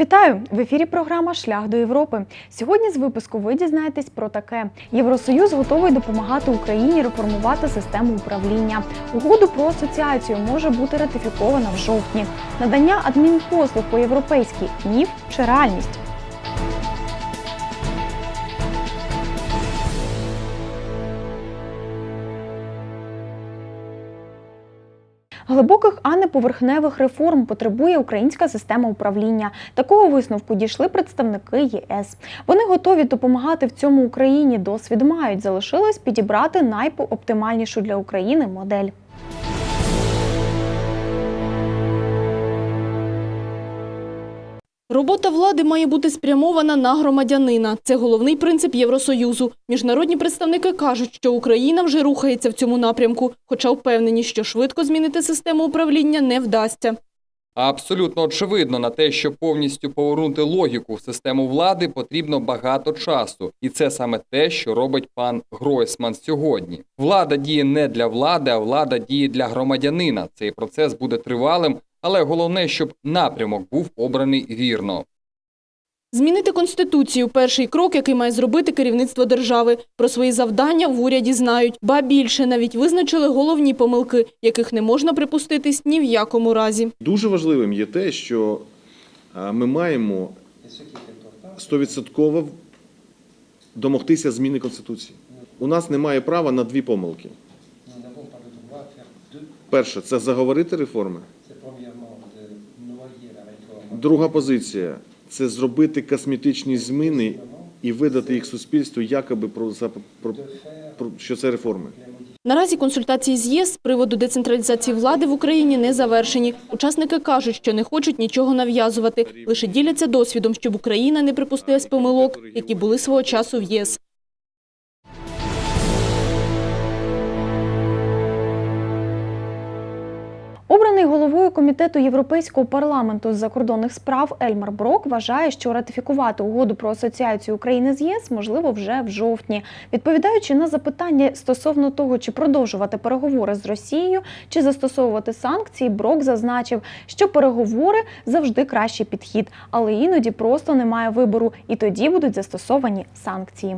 Вітаю в ефірі. Програма Шлях до Європи. Сьогодні з випуску ви дізнаєтесь про таке: Євросоюз готовий допомагати Україні реформувати систему управління. Угоду про асоціацію може бути ратифікована в жовтні. Надання адмінпослуг по європейськи міф чи реальність. Глибоких, а не поверхневих реформ потребує українська система управління. Такого висновку дійшли представники ЄС. Вони готові допомагати в цьому Україні. Досвід мають. Залишилось підібрати найоптимальнішу для України модель. Робота влади має бути спрямована на громадянина. Це головний принцип Євросоюзу. Міжнародні представники кажуть, що Україна вже рухається в цьому напрямку, хоча впевнені, що швидко змінити систему управління не вдасться. Абсолютно очевидно на те, що повністю повернути логіку в систему влади потрібно багато часу, і це саме те, що робить пан Гройсман сьогодні. Влада діє не для влади, а влада діє для громадянина. Цей процес буде тривалим, але головне, щоб напрямок був обраний вірно. Змінити конституцію перший крок, який має зробити керівництво держави. Про свої завдання в уряді знають, ба більше навіть визначили головні помилки, яких не можна припуститись ні в якому разі. Дуже важливим є те, що е, ми маємо стовідсотково домогтися зміни Конституції. У нас немає права на дві помилки. Перше це заговорити реформи. Друга позиція це зробити косметичні зміни і видати їх суспільству, якоби про, що це реформи. Наразі консультації з ЄС з приводу децентралізації влади в Україні не завершені. Учасники кажуть, що не хочуть нічого нав'язувати, лише діляться досвідом, щоб Україна не припустилась помилок, які були свого часу в ЄС. Обраний головою комітету Європейського парламенту з закордонних справ Ельмар Брок вважає, що ратифікувати угоду про асоціацію України з ЄС можливо вже в жовтні. Відповідаючи на запитання стосовно того, чи продовжувати переговори з Росією, чи застосовувати санкції, Брок зазначив, що переговори завжди кращий підхід, але іноді просто немає вибору, і тоді будуть застосовані санкції.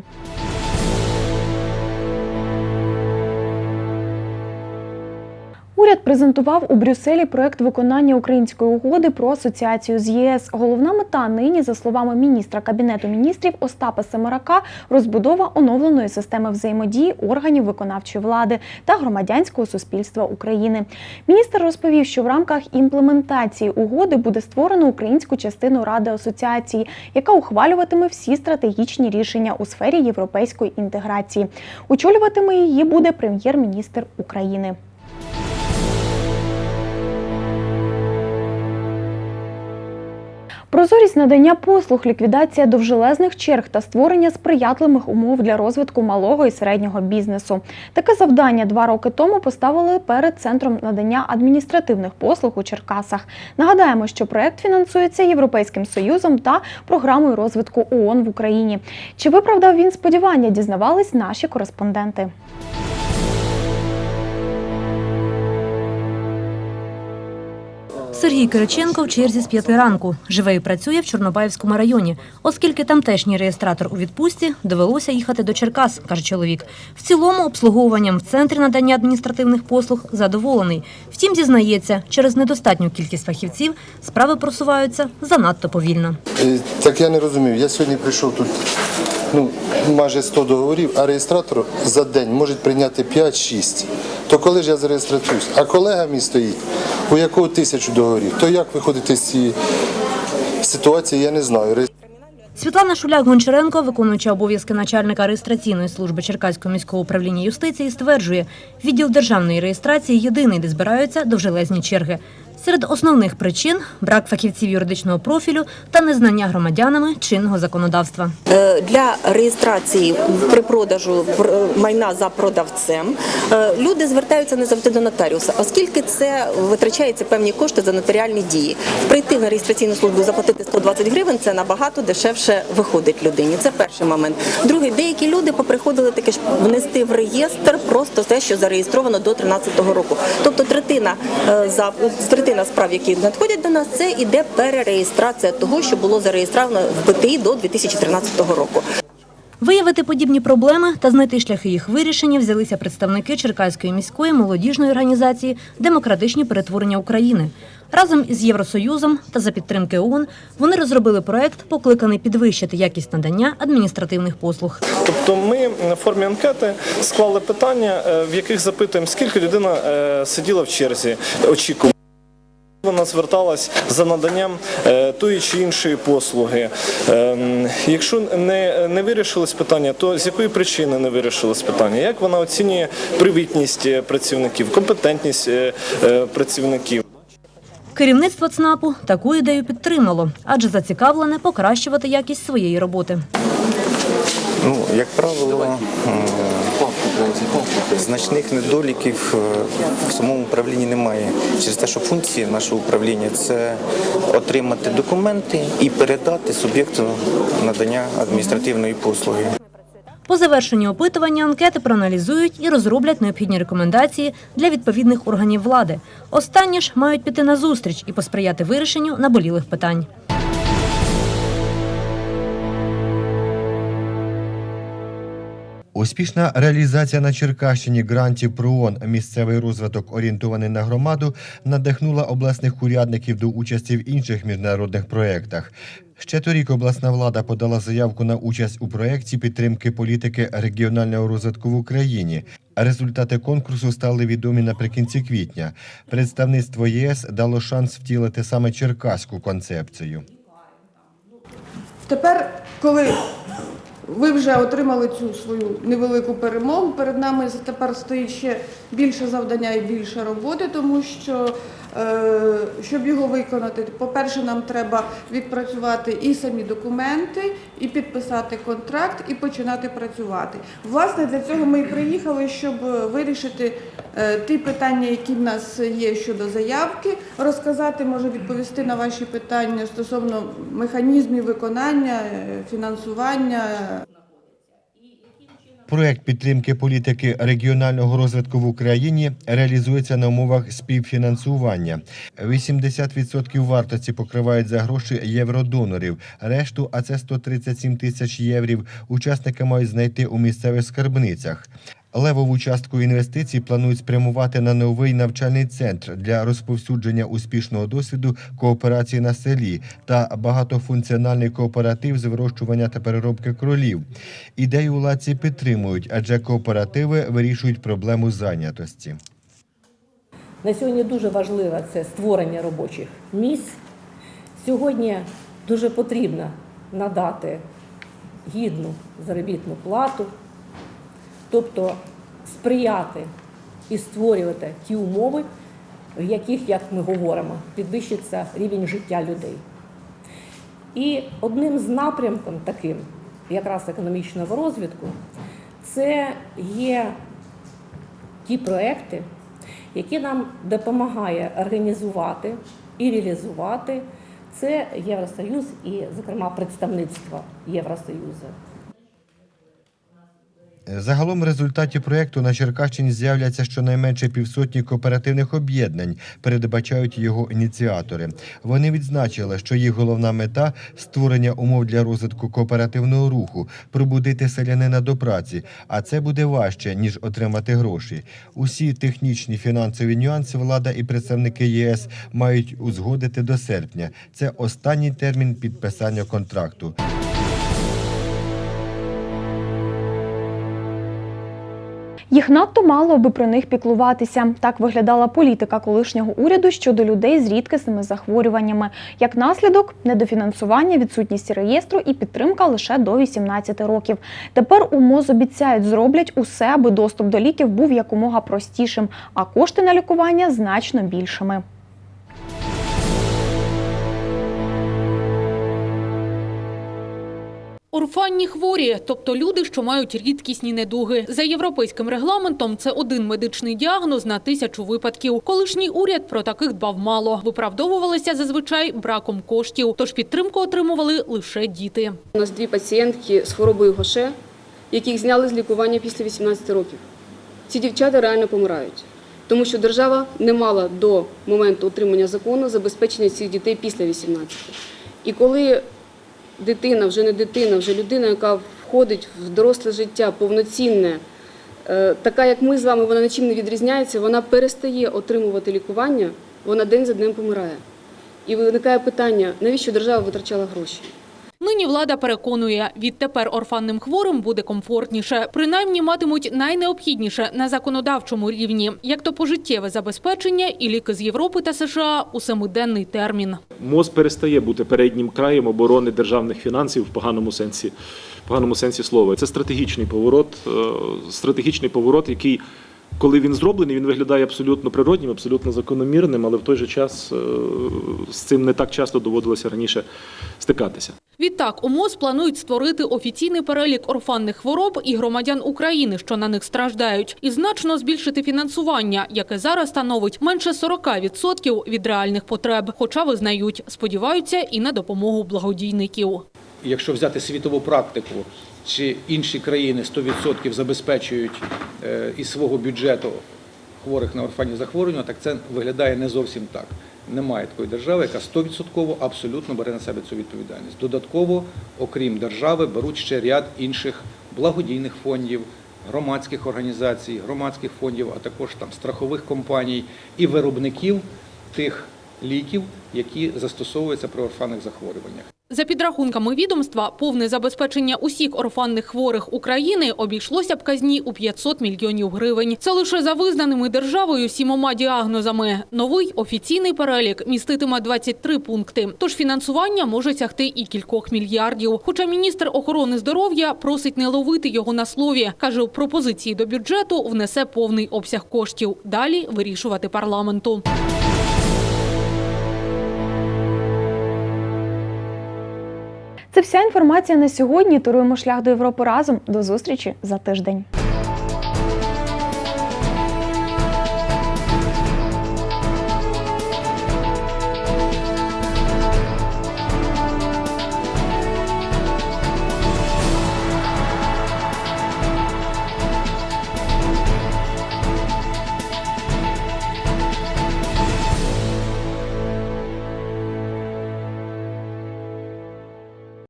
Уряд презентував у Брюсселі проект виконання української угоди про асоціацію з ЄС. Головна мета нині, за словами міністра кабінету міністрів Остапа Семерака, розбудова оновленої системи взаємодії органів виконавчої влади та громадянського суспільства України. Міністр розповів, що в рамках імплементації угоди буде створено українську частину ради асоціації, яка ухвалюватиме всі стратегічні рішення у сфері європейської інтеграції. Очолюватиме її буде прем'єр-міністр України. Прозорість надання послуг, ліквідація довжелезних черг та створення сприятливих умов для розвитку малого і середнього бізнесу. Таке завдання два роки тому поставили перед центром надання адміністративних послуг у Черкасах. Нагадаємо, що проект фінансується Європейським Союзом та програмою розвитку ООН в Україні. Чи виправдав він сподівання? Дізнавались наші кореспонденти. Сергій Кириченко в черзі з п'яти ранку. Живе і працює в Чорнобаївському районі. Оскільки тамтешній реєстратор у відпустці, довелося їхати до Черкас, каже чоловік. В цілому обслуговуванням в центрі надання адміністративних послуг задоволений. Втім, зізнається, через недостатню кількість фахівців справи просуваються занадто повільно. Е, Так я не розумів. Я сьогодні прийшов тут ну, майже 100 договорів, а реєстратор за день може прийняти 5-6. То коли ж я зареєструюсь? А колега мій стоїть, у якого тисячу договорів, то як виходити з цієї ситуації, я не знаю. Світлана Шуляк-Гончаренко, виконуюча обов'язки начальника реєстраційної служби Черкаського міського управління юстиції, стверджує, відділ державної реєстрації єдиний, де збираються довжелезні черги. Серед основних причин брак фахівців юридичного профілю та незнання громадянами чинного законодавства. Е, Для реєстрації при продажу пр- майна за продавцем е, люди звертаються не завжди до нотаріуса, оскільки це витрачаються певні кошти за нотаріальні дії. Прийти на реєстраційну службу заплатити 120 гривень це набагато дешевше виходить людині. Це перший момент. Другий, деякі люди поприходили таки ж внести в реєстр просто те, що зареєстровано до 13-го року. Тобто третина е, за третина частина справ, які надходять до нас, це іде перереєстрація того, що було зареєстровано в ПТІ до 2013 року. Виявити подібні проблеми та знайти шляхи їх вирішення взялися представники Черкаської міської молодіжної організації Демократичні перетворення України. Разом із Євросоюзом та за підтримки ООН вони розробили проект, покликаний підвищити якість надання адміністративних послуг. Тобто ми в формі анкети склали питання, е, в яких запитуємо, скільки людина е, сиділа в черзі, очікувала. Вона зверталась за наданням е, тої чи іншої послуги. Ем, Якщо не, не вирішилось питання, то з якої причини не вирішилось питання? Як вона оцінює привітність е, працівників, компетентність е, працівників? Керівництво ЦНАПу таку ідею підтримало, адже зацікавлене покращувати якість своєї роботи. Ну, як правило, значних недоліків е, в самому управлінні немає. Через те, що функції нашого управління це отримати документи і передати суб'єкту надання адміністративної послуги. По завершенню опитування анкети проаналізують і розроблять необхідні рекомендації для відповідних органів влади. Останні ж мають піти на зустріч і посприяти вирішенню наболілих питань. Успішна реалізація на Черкащині грантів ПРООН «Місцевий розвиток орієнтований на громаду надихнула обласних урядників до участі в інших міжнародних проєктах. Ще торік обласна влада подала заявку на участь у проєкті підтримки політики регіонального розвитку в Україні. Результати конкурсу стали відомі наприкінці квітня. Представництво ЄС дало шанс втілити саме черкаську концепцію. Тепер, коли ви вже отримали цю свою невелику перемогу, перед нами тепер стоїть ще більше завдання і більше роботи, тому що, е, щоб його виконати, по-перше, нам треба відпрацювати і самі документи, і підписати контракт, і починати працювати. Власне, для цього ми і приїхали, щоб вирішити ті питання, які в нас є щодо заявки, розказати, може відповісти на ваші питання стосовно механізмів виконання, е, фінансування. Проект підтримки політики регіонального розвитку в Україні реалізується на умовах співфінансування. 80% вартості покривають за гроші євродонорів. Решту, а це 137 тисяч єврів, учасники мають знайти у місцевих скарбницях. Левову частку інвестицій планують спрямувати на новий навчальний центр для розповсюдження успішного досвіду кооперації на селі та багатофункціональний кооператив з вирощування та переробки кролів. Ідею владці підтримують, адже кооперативи вирішують проблему зайнятості. На сьогодні дуже важливо це створення робочих місць. Сьогодні дуже потрібно надати гідну заробітну плату, тобто сприяти і створювати ті умови, в яких, як ми говоримо, підвищиться рівень життя людей. І одним з напрямків таким, якраз економічного розвитку, це є ті проекти, які нам допомагає організувати і реалізувати це Євросоюз і, зокрема, представництво Євросоюзу. Загалом в результаті проєкту на Черкащині з'являться щонайменше півсотні кооперативних об'єднань, передбачають його ініціатори. Вони відзначили, що їх головна мета створення умов для розвитку кооперативного руху, пробудити селянина до праці, а це буде важче ніж отримати гроші. Усі технічні фінансові нюанси влада і представники ЄС мають узгодити до серпня. Це останній термін підписання контракту. Їх надто мало, аби про них піклуватися. Так виглядала політика колишнього уряду щодо людей з рідкісними захворюваннями. Як наслідок, недофінансування, відсутність реєстру і підтримка лише до 18 років. Тепер у МОЗ обіцяють, зроблять усе, аби доступ до ліків був якомога простішим, а кошти на лікування значно більшими. Орфанні хворі, тобто люди, що мають рідкісні недуги. За європейським регламентом це один медичний діагноз на тисячу випадків. Колишній уряд про таких дбав мало. Виправдовувалися зазвичай браком коштів, тож підтримку отримували лише діти. У нас дві пацієнтки з хворобою Гоше, яких зняли з лікування після 18 років. Ці дівчата реально помирають. тому що держава не мала до моменту отримання закону забезпечення цих дітей після 18. І коли дитина, вже не дитина, вже людина, яка входить в доросле життя, повноцінне, е, така як ми з вами, вона нічим не відрізняється, вона перестає отримувати лікування, вона день за днем помирає. І виникає питання, навіщо держава витрачала гроші? Нині влада переконує, відтепер орфанним хворим буде комфортніше. Принаймні матимуть найнеобхідніше на законодавчому рівні, як то пожиттєве забезпечення і ліки з Європи та США у семиденний термін. МОЗ перестає бути переднім краєм оборони державних фінансів в поганому сенсі, в поганому сенсі слова. Це стратегічний поворот, е, стратегічний поворот, який, коли він зроблений, він виглядає абсолютно природнім, абсолютно закономірним, але в той же час е, з цим не так часто доводилося раніше стикатися. Відтак, у МОЗ планують створити офіційний перелік орфанних хвороб і громадян України, що на них страждають, і значно збільшити фінансування, яке зараз становить менше 40% від реальних потреб. Хоча визнають, сподіваються і на допомогу благодійників. Якщо взяти світову практику, чи інші країни 100% забезпечують е, із свого бюджету хворих на орфанні захворювання, так це виглядає не зовсім так. Немає такої держави, яка 100% абсолютно бере на себе цю відповідальність. Додатково, окрім держави, беруть ще ряд інших благодійних фондів, громадських організацій, громадських фондів, а також там страхових компаній і виробників тих ліків, які застосовуються при орфанних захворюваннях. За підрахунками відомства, повне забезпечення усіх орфанних хворих України обійшлося б казні у 500 мільйонів гривень. Це лише за визнаними державою сімома діагнозами. Новий офіційний перелік міститиме 23 пункти. Тож фінансування може сягти і кількох мільярдів. Хоча міністр охорони здоров'я просить не ловити його на слові. Каже, у пропозиції до бюджету внесе повний обсяг коштів. Далі вирішувати парламенту. Це вся інформація на сьогодні. Туруємо шлях до Європи разом. До зустрічі за тиждень.